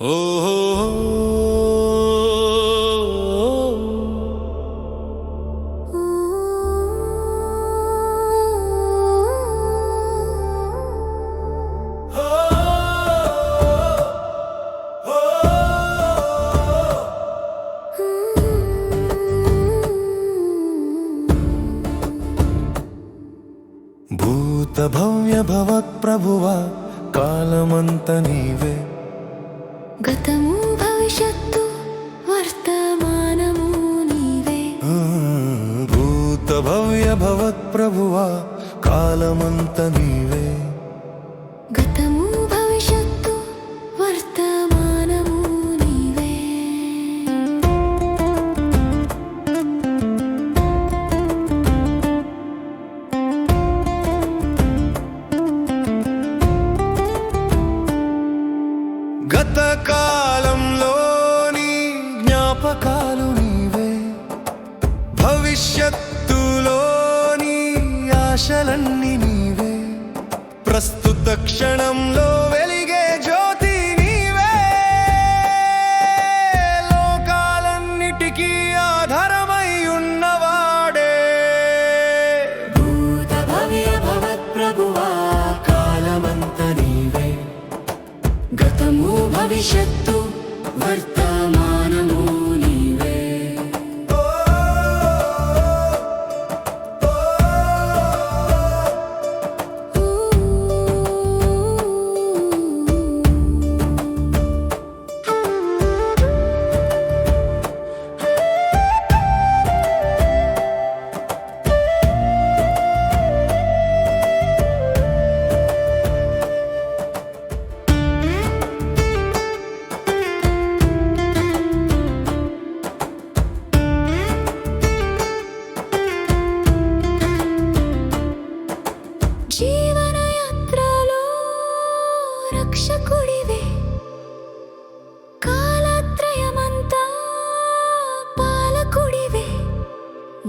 భూత భవ్య భవత్ ప్రభువా కాలమంత నీవే గతము భవిష్యత్తు వర్తమానము నీవే. భూత భవ్య భవత్ ప్రభువా కాలమంత నీవే. గత కాలంలోని జ్ఞాపకాలు నీవే. భవిష్యత్తులోని ఆశలన్నీ నీవే. ప్రస్తుత క్షణంలో వెలిగే గతము భవిష్యత్తు వర్త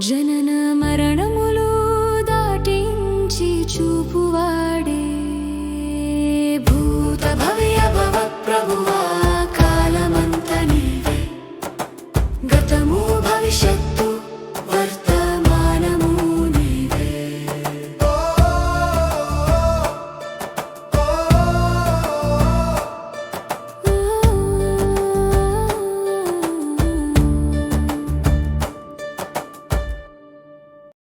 जननमरणम्